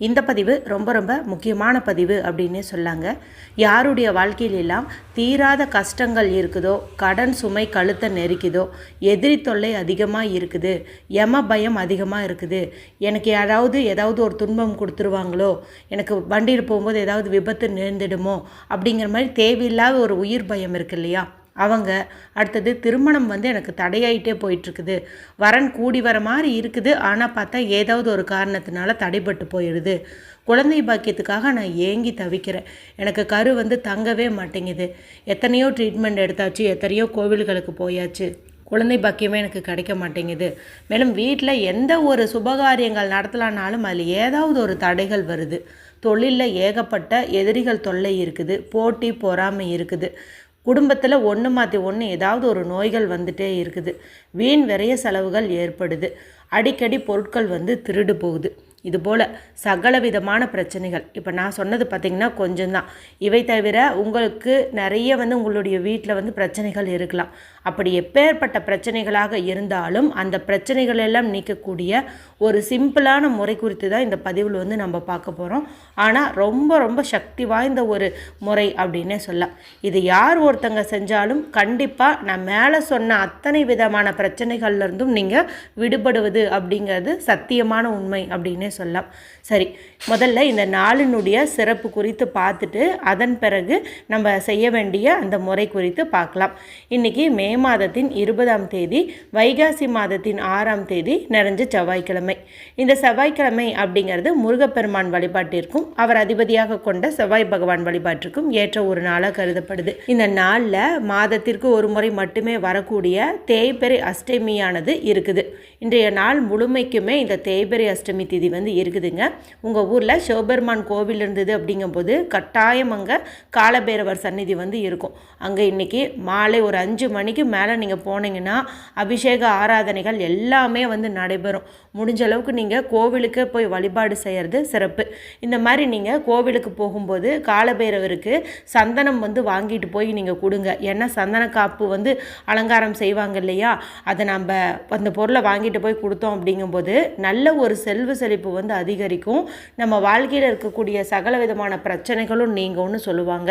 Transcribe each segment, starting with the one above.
இந்த பதிவு ரொம்ப ரொம்ப முக்கியமான பதிவு அப்படின்னே சொல்லாங்க. யாருடைய வாழ்க்கையிலெல்லாம் தீராத கஷ்டங்கள் இருக்குதோ கடன் சுமை கழுத்தை நெருக்குதோ எதிரி தொல்லை அதிகமாக இருக்குது எம பயம் அதிகமாக இருக்குது எனக்கு யாராவது ஏதாவது ஒரு துன்பம் கொடுத்துருவாங்களோ எனக்கு வண்டியில் போகும்போது ஏதாவது விபத்து நேர்ந்துடுமோ அப்படிங்கிற மாதிரி தேவையில்லாத ஒரு உயிர் பயம் இருக்கு இல்லையா? அவங்க அடுத்தது திருமணம் வந்து எனக்கு தடையாயிட்டே போயிட்டுருக்குது. வரன் கூடி வர மாதிரி இருக்குது. ஆனால் பார்த்தா ஏதாவது ஒரு காரணத்தினால தடைப்பட்டு போயிடுது. குழந்தை பாக்கியத்துக்காக நான் ஏங்கி தவிக்கிறேன். எனக்கு கரு வந்து தங்கவே மாட்டேங்குது. எத்தனையோ ட்ரீட்மெண்ட் எடுத்தாச்சு. எத்தனையோ கோவில்களுக்கு போயாச்சு. குழந்தை பாக்கியமே எனக்கு கிடைக்க மாட்டேங்குது. மேலும் வீட்டில் எந்த ஒரு சுபகாரியங்கள் நடத்தலான்னாலும் அதில் ஏதாவது ஒரு தடைகள் வருது. தொழிலில் ஏகப்பட்ட எதிரிகள் தொல்லை இருக்குது. போட்டி பொறாமை இருக்குது. குடும்பத்தில் ஒன்று மாற்றி ஒன்று ஏதாவது ஒரு நோய்கள் வந்துட்டே இருக்குது. வீண் விரைய செலவுகள் ஏற்படுது. அடிக்கடி பொருட்கள் வந்து திருடு போகுது. இதுபோல் சகல விதமான பிரச்சனைகள். இப்போ நான் சொன்னது பார்த்திங்கன்னா கொஞ்சம்தான். இவை தவிர உங்களுக்கு நிறைய வந்து உங்களுடைய வீட்டில் வந்து பிரச்சனைகள் இருக்கலாம். அப்படி எப்பேற்பட்ட பிரச்சனைகளாக இருந்தாலும் அந்த பிரச்சனைகள் எல்லாம் நீக்கக்கூடிய ஒரு சிம்பிளான முறை குறித்து தான் இந்த பதிவில் வந்து நம்ம பார்க்க போகிறோம் ஆனால் ரொம்ப ரொம்ப சக்தி வாய்ந்த ஒரு முறை அப்படின்னே சொல்லலாம். இது யார் ஒருத்தங்க செஞ்சாலும் கண்டிப்பாக நான் மேலே சொன்ன அத்தனை விதமான பிரச்சனைகள்லேருந்தும் நீங்கள் விடுபடுவது அப்படிங்கிறது சத்தியமான உண்மை அப்படின்னே சொல்லலாம். சரி முதல்ல இந்த நாளினுடைய சிறப்பு குறித்து பார்த்துட்டு அதன் பிறகு நம்ம செய்ய வேண்டிய அந்த முறை குறித்து பார்க்கலாம். இன்றைக்கி மே மாதத்தின் இருபதாம் தேதி வைகாசி மாதத்தின் ஆறாம் தேதி நிறைஞ்ச செவ்வாய்க்கிழமை. இந்த செவ்வாய்க்கிழமை அப்படிங்கிறது முருகப்பெருமான் வழிபாட்டிற்கும் அவர் அதிபதியாக கொண்ட செவ்வாய் பகவான் வழிபாட்டிற்கும் ஏற்ற ஒரு நாளாக கருதப்படுது. இந்த நாளில் மாதத்திற்கு ஒரு முறை மட்டுமே வரக்கூடிய தேய்பெரி அஷ்டமியானது இருக்குது. இன்றைய நாள் முழுமைக்குமே இந்த தேய்பெரி அஷ்டமி திதி வந்து இருக்குதுங்க. உங்கள் ஊரில் சிவபெருமான் கோவில் இருந்தது அப்படிங்கும்போது கட்டாயம் அங்கே காலபேரவர் சந்நிதி வந்து இருக்கும். அங்கே இன்றைக்கி மாலை ஒரு அஞ்சு மணிக்கு மேலே நீங்கள் போனீங்கன்னா அபிஷேக ஆராதனைகள் எல்லாமே வந்து நடைபெறும். முடிஞ்ச அளவுக்கு நீங்கள் கோவிலுக்கு போய் வழிபாடு செய்கிறது சிறப்பு. இந்த மாதிரி நீங்கள் கோவிலுக்கு போகும்போது காலபைரவருக்கு சந்தனம் வந்து வாங்கிட்டு போய் நீங்கள் கொடுங்க. ஏன்னா சந்தன காப்பு வந்து அலங்காரம் செய்வாங்க இல்லையா? அதை நம்ம அந்த பொருளை வாங்கிட்டு போய் கொடுத்தோம் அப்படிங்கும்போது நல்ல ஒரு செல்வ செழிப்பு வந்து அதிகரிக்கும். நம்ம வாழ்க்கையில் இருக்கக்கூடிய சகல விதமான பிரச்சனைகளும் நீங்கும்னு சொல்லுவாங்க.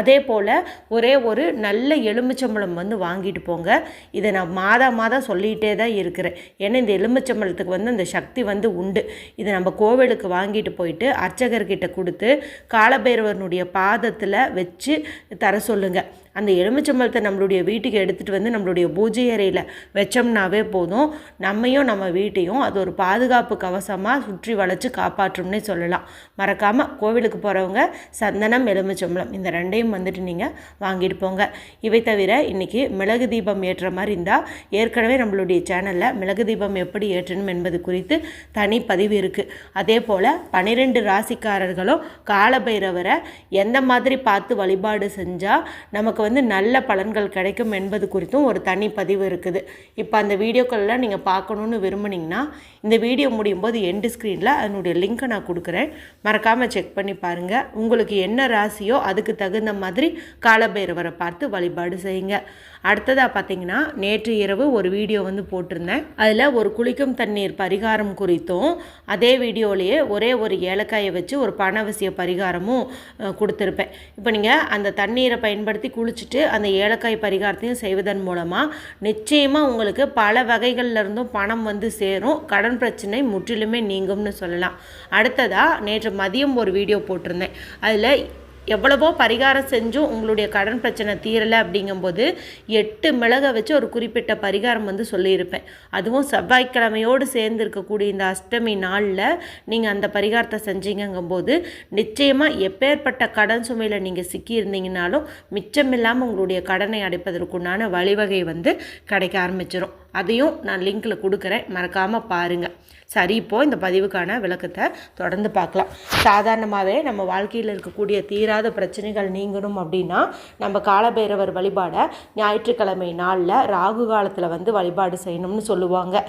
அதே போல் ஒரே ஒரு நல்ல எலுமிச்சம்பழம் வந்து வாங்கிட்டு போங்க. இதை நான் மாதா மாதம் சொல்லிகிட்டே தான் இருக்கிறேன். ஏன்னா இந்த எலுமிச்சம்பழத்துக்கு வந்து அந்த சக்தி வந்து உண்டு. இதை நம்ம கோவிலுக்கு வாங்கிட்டு போயிட்டு அர்ச்சகர்கிட்ட கொடுத்து காலபைரவனுடைய பாதத்தில் வச்சு தர சொல்லுங்கள் அந்த எலுமிச்சம்பழத்தை நம்மளுடைய வீட்டுக்கு எடுத்துகிட்டு வந்து நம்மளுடைய பூஜை அறையில் வச்சோம்னாவே போதும். நம்மையும் நம்ம வீட்டையும் அது ஒரு பாதுகாப்பு கவசமாக சுற்றி வளைச்சு காப்பாற்றும்னே சொல்லலாம். மறக்காமல் கோவிலுக்கு போகிறவங்க சந்தனம் எலுமிச்சம்பழம் இந்த ரெண்டையும் வந்துட்டு நீங்கள் வாங்கிட்டு போங்க. இவை தவிர இன்றைக்கி மிளகு தீபம் ஏற்றுற மாதிரி இருந்தால் ஏற்கனவே நம்மளுடைய சேனலில் மிளகு தீபம் எப்படி ஏற்றணும் என்பது குறித்து தனி பதிவு இருக்குது அதே போல் பனிரெண்டு ராசிக்காரர்களும் காலபைரவரை எந்த மாதிரி பார்த்து வழிபாடு செஞ்சால் நமக்கு வந்து நல்ல பலன்கள் கிடைக்கும் என்பது குறித்தும் ஒரு தனி பதிவு இருக்குது. இப்போ அந்த வீடியோக்கள்லாம் நீங்கள் பார்க்கணுன்னு விரும்புனீங்கன்னா இந்த வீடியோ முடியும் போது எண்டு ஸ்க்ரீனில் அதனுடைய லிங்க்கை நான் கொடுக்குறேன். மறக்காமல் செக் பண்ணி பாருங்கள் உங்களுக்கு என்ன ராசியோ அதுக்கு தகுந்த மாதிரி காலபைரவரை பார்த்து வழிபாடு செய்யுங்க. அடுத்ததாக பார்த்தீங்கன்னா நேற்று இரவு ஒரு வீடியோ வந்து போட்டிருந்தேன். அதில் ஒரு குளிக்கும் தண்ணீர் பரிகாரம் குறித்தும் அதே வீடியோலேயே ஒரே ஒரு ஏலக்காயை வச்சு ஒரு பணவசிய பரிகாரமும் கொடுத்துருப்பேன். இப்போ நீங்கள் அந்த தண்ணீரை பயன்படுத்தி குளிச்சுட்டு அந்த ஏலக்காய் பரிகாரத்தையும் செய்வதன் மூலமாக நிச்சயமாக உங்களுக்கு பல வகைகள்ல இருந்தும் பணம் வந்து சேரும். கடன் பிரச்சனை முற்றிலுமே நீங்கும்னு சொல்லலாம். அடுத்ததாக நேற்று மதியம் ஒரு வீடியோ போட்டிருந்தேன். அதில் எவ்வளவோ பரிகாரம் செஞ்சும் உங்களுடைய கடன் பிரச்சனை தீரலை அப்படிங்கும்போது எட்டு மிளகை வச்சு ஒரு குறிப்பிட்ட பரிகாரம் வந்து சொல்லியிருப்பேன். அதுவும் செவ்வாய்க்கிழமையோடு சேர்ந்து இருக்கக்கூடிய இந்த அஷ்டமி நாளில் நீங்கள் அந்த பரிகாரத்தை செஞ்சீங்கங்கும்போது நிச்சயமாக எப்பேற்பட்ட கடன் சுமையில் நீங்கள் சிக்கியிருந்தீங்கனாலும் மிச்சமில்லாமல் உங்களுடைய கடனை அடைப்பதற்குண்டான வழிவகை வந்து கிடைக்க ஆரம்பிச்சிடும் அதையும் நான் லிங்க்கில் கொடுக்குறேன். மறக்காமல் பாருங்கள் சரி இப்போது இந்த பதிவுக்கான விளக்கத்தை தொடர்ந்து பார்க்கலாம். சாதாரணமாகவே நம்ம வாழ்க்கையில் இருக்கக்கூடிய தீராத பிரச்சனைகள் நீங்கணும் அப்படின்னா நம்ம காலபைரவர் வழிபாடை ஞாயிற்றுக்கிழமை நாளில் ராகு காலத்தில் வந்து வழிபாடு செய்யணும்னு சொல்லுவாங்க.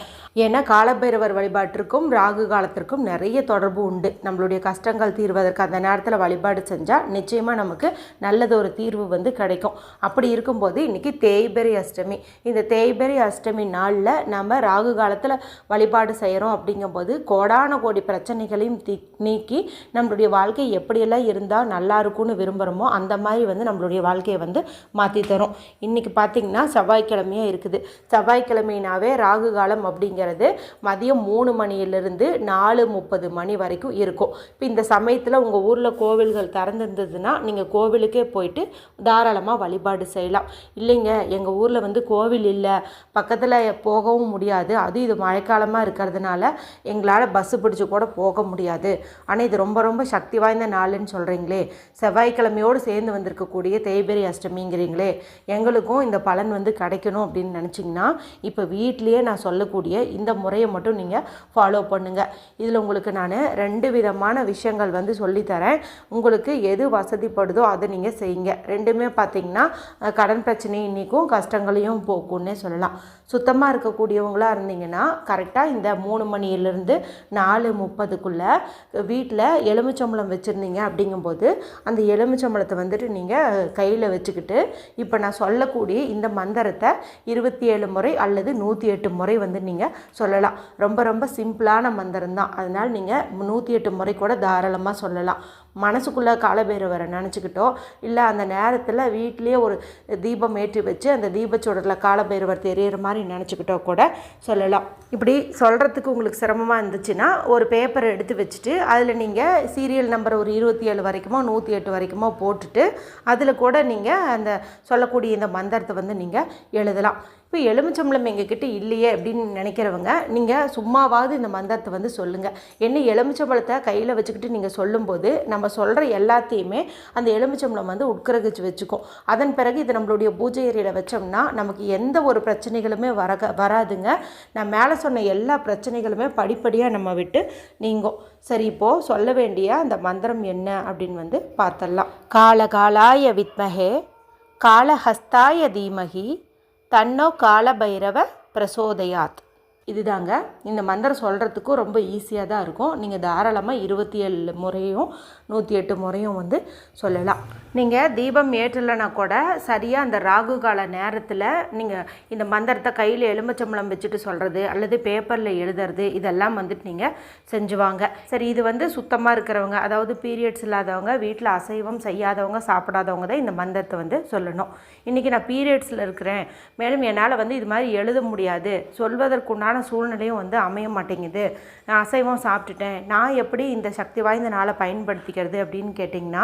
ஏன்னா காலபைரவர் வழிபாட்டிற்கும் ராகு காலத்திற்கும் நிறைய தொடர்பு உண்டு. நம்மளுடைய கஷ்டங்கள் தீர்வதற்கு அந்த நேரத்தில் வழிபாடு செஞ்சால் நிச்சயமாக நமக்கு நல்லது ஒரு தீர்வு வந்து கிடைக்கும். அப்படி இருக்கும்போது இன்றைக்கி தேய்பெரி அஷ்டமி. இந்த தேய்பெரி அஷ்டமி நாளில் நம்ம ராகு காலத்தில் வழிபாடு செய்கிறோம் அப்படிங்கும்போது கோடான கோடி பிரச்சனைகளையும் தீ நீக்கி நம்மளுடைய வாழ்க்கை எப்படியெல்லாம் இருந்தால் நல்லா இருக்கும்னு விரும்புகிறோமோ அந்த மாதிரி வந்து நம்மளுடைய வாழ்க்கையை வந்து மாற்றி தரும். இன்றைக்கி பார்த்திங்கன்னா செவ்வாய்க்கிழமையாக இருக்குது. செவ்வாய்க்கிழமைனாவே ராகு காலம் அப்படிங்கிறது மதியம் மூணு மணியிலிருந்து நாலு முப்பது மணி வரைக்கும் இருக்கும். இப்போ இந்த சமயத்தில் உங்கள் ஊரில் கோவில்கள் திறந்துருந்ததுன்னா நீங்கள் கோவிலுக்கே போயிட்டு தாராளமாக வழிபாடு செய்யலாம். இல்லைங்க எங்கள் ஊரில் வந்து கோவில் இல்லை. பக்கத்தில் போகவும் முடியாது. அது இது மழைக்காலமாக இருக்கிறதுனால எங்களால் பஸ்ஸு பிடிச்சி கூட போக முடியாது. ஆனால் இது ரொம்ப ரொம்ப சக்தி வாய்ந்த நாளுன்னு சொல்கிறீங்களே செவ்வாய்க்கிழமையோடு சேர்ந்து வந்திருக்கக்கூடிய தேய்பெரி அஷ்டமிங்கிறீங்களே. எங்களுக்கும் இந்த பலன் வந்து கிடைக்கணும் அப்படின்னு நினச்சிங்கன்னா இப்போ வீட்லேயே நான் சொல்லக்கூடிய இந்த முறையை மட்டும் நீங்கள் ஃபாலோ பண்ணுங்கள் இதில் உங்களுக்கு நான் ரெண்டு விதமான விஷயங்கள் வந்து சொல்லித்தரேன். உங்களுக்கு எது வசதிப்படுதோ அதை நீங்கள் செய்யுங்க. ரெண்டுமே பார்த்தீங்கன்னா கடன் பிரச்சனை இன்றைக்கும் கஷ்டங்களையும் போக்கும்னே சொல்லலாம். சுத்தமாக இருக்கக்கூடியவங்களாக இருந்தீங்கன்னா கரெக்டாக இந்த மூணு மணியிலேருந்து நாலு முப்பதுக்குள்ளே வீட்டில் எலுமிச்சம்பழம் வச்சுருந்தீங்க அப்படிங்கும்போது அந்த எலுமிச்சம்பழத்தை வந்துட்டு நீங்கள் கையில் வச்சுக்கிட்டு இப்போ நான் சொல்லக்கூடிய இந்த மந்திரத்தை இருபத்தி ஏழு முறை அல்லது நூற்றி எட்டு முறை வந்து நீங்கள் சொல்லலாம். ரொம்ப ரொம்ப சிம்பிளான மந்திரம் தான் அதனால் நீங்கள் நூற்றி எட்டு முறை கூட தாராளமாக சொல்லலாம். மனசுக்குள்ளே காலபைரவரை நினச்சிக்கிட்டோ இல்லை அந்த நேரத்தில் வீட்லேயே ஒரு தீபம் ஏற்றி வச்சு அந்த தீபச்சுடரில் காலபைரவர் தெரியிற மாதிரி நினச்சிக்கிட்டோ கூட சொல்லலாம். இப்படி சொல்கிறதுக்கு உங்களுக்கு சிரமமாக இருந்துச்சுன்னா ஒரு பேப்பரை எடுத்து வச்சுட்டு அதில் நீங்கள் சீரியல் நம்பர் ஒரு இருபத்தி ஏழு வரைக்குமோ நூற்றி எட்டு வரைக்குமோ போட்டுட்டு அதில் கூட நீங்கள் அந்த சொல்லக்கூடிய இந்த மந்திரத்தை வந்து நீங்கள் எழுதலாம். இப்போ எலுமிச்சம்பழம் எங்ககிட்ட இல்லையே அப்படின்னு நினைக்கிறவங்க நீங்கள் சும்மாவாவது இந்த மந்திரத்தை வந்து சொல்லுங்கள் என்ன எலுமிச்சம்பழத்தை கையில் வச்சுக்கிட்டு நீங்கள் சொல்லும்போது நம்ம சொல்கிற எல்லாத்தையுமே அந்த எலுமிச்சம்பழம் வந்து உட்கிரகிச்சு வச்சுக்கும். அதன் பிறகு இது நம்மளுடைய பூஜை ஏரியில் வச்சோம்னா நமக்கு எந்த ஒரு பிரச்சனைகளுமே வர வராதுங்க. நான் மேலே சொன்ன எல்லா பிரச்சனைகளுமே படிப்படியாக நம்ம விட்டு நீங்கும். சரி இப்போது சொல்ல வேண்டிய அந்த மந்திரம் என்ன அப்படின்னு வந்து பார்த்துடலாம். கால காலாய வித்மகே காலஹஸ்தாய தீமகி தன்னோ காலபைரவ பிரசோதயாத். இதுதாங்க. இந்த மந்திரம் சொல்கிறதுக்கும் ரொம்ப ஈஸியாக தான் இருக்கும். நீங்கள் தாராளமாக இருபத்தி ஏழு முறையும் நூற்றி எட்டு முறையும் வந்து சொல்லலாம். நீங்கள் தீபம் ஏற்றலைன்னா கூட சரியாக அந்த ராகு கால நேரத்தில் நீங்கள் இந்த மந்திரத்தை கையில் எலுமிச்சம்பழம் வச்சுட்டு சொல்கிறது அல்லது பேப்பரில் எழுதுறது இதெல்லாம் வந்துட்டு நீங்கள் செஞ்சுவாங்க. சரி இது வந்து சுத்தமாக இருக்கிறவங்க அதாவது பீரியட்ஸ் இல்லாதவங்க வீட்டில் அசைவம் செய்யாதவங்க சாப்பிடாதவங்க தான் இந்த மந்திரத்தை வந்து சொல்லணும். இன்றைக்கி நான் பீரியட்ஸில் இருக்கிறேன். மேலும் என்னால் வந்து இது மாதிரி எழுத முடியாது. சொல்வதற்குண்டான உண்டான சூழ்நிலையும் வந்து அமைய மாட்டேங்குது. நான் அசைவம் சாப்பிட்டுட்டேன். நான் எப்படி இந்த சக்தி வாய்ந்த நாளை பயன்படுத்திக்கிறது அப்படின்னு கேட்டிங்கன்னா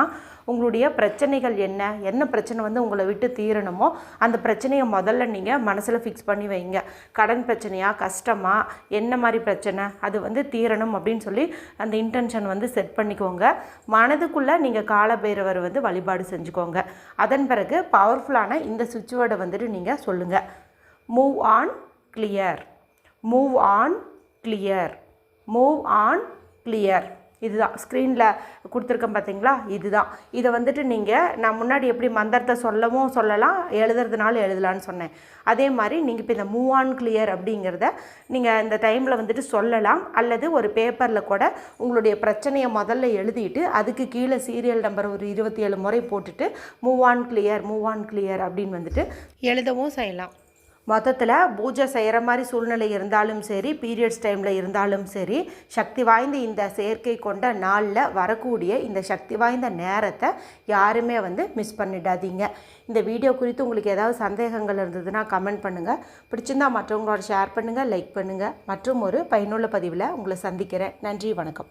உங்களுடைய பிரச்சனைகள் என்ன? என்ன பிரச்சனை வந்து உங்களை விட்டு தீரணுமோ அந்த பிரச்சனையை முதல்ல நீங்கள் மனசில் ஃபிக்ஸ் பண்ணி வைங்க. கடன் பிரச்சனையா கஷ்டமா என்ன மாதிரி பிரச்சனை? அது வந்து தீரணும் அப்படின்னு சொல்லி அந்த இன்டென்ஷன் வந்து செட் பண்ணிக்கோங்க. மனதுக்குள்ளே நீங்கள் காலபைரவர் வந்து வழிபாடு செஞ்சுக்கோங்க. அதன் பிறகு பவர்ஃபுல்லான இந்த சுவிட்ச் வேர்டை வந்துட்டு நீங்கள் சொல்லுங்கள் move on clear move on clear move on clear இதுதான். ஸ்க்ரீனில் கொடுத்துருக்கேன் பார்த்தீங்களா இதுதான். இதை வந்துட்டு நீங்கள் நான் முன்னாடி எப்படி மந்திரத்தை சொல்லவும் சொல்லலாம் எழுதுறதுனால எழுதலான்னு சொன்னேன். அதே மாதிரி நீங்கள் இப்போ இந்த மூவ் ஆன் கிளியர் அப்படிங்கிறத நீங்கள் இந்த டைமில் வந்துட்டு சொல்லலாம் அல்லது ஒரு பேப்பரில் கூட உங்களுடைய பிரச்சனையை முதல்ல எழுதிட்டு அதுக்கு கீழே சீரியல் நம்பர் ஒரு இருபத்தி ஏழு முறை போட்டுட்டு move on clear move on clear அப்படின்னு வந்துட்டு எழுதவும் செய்யலாம். மொத்தத்தில் பூஜை செய்கிற மாதிரி சூழ்நிலை இருந்தாலும் சரி பீரியட்ஸ் டைமில் இருந்தாலும் சரி சக்தி வாய்ந்த இந்த செயற்கை கொண்ட நாளில் வரக்கூடிய இந்த சக்தி வாய்ந்த நேரத்தை யாருமே வந்து மிஸ் பண்ணிடாதீங்க. இந்த வீடியோ குறித்து உங்களுக்கு ஏதாவது சந்தேகங்கள் இருந்ததுன்னா கமெண்ட் பண்ணுங்கள் பிடிச்சிருந்தால் மற்றவங்களோட ஷேர் பண்ணுங்கள் லைக் பண்ணுங்கள் மற்றும் ஒரு பயனுள்ள பதிவில் உங்களை சந்திக்கிறேன். நன்றி வணக்கம்.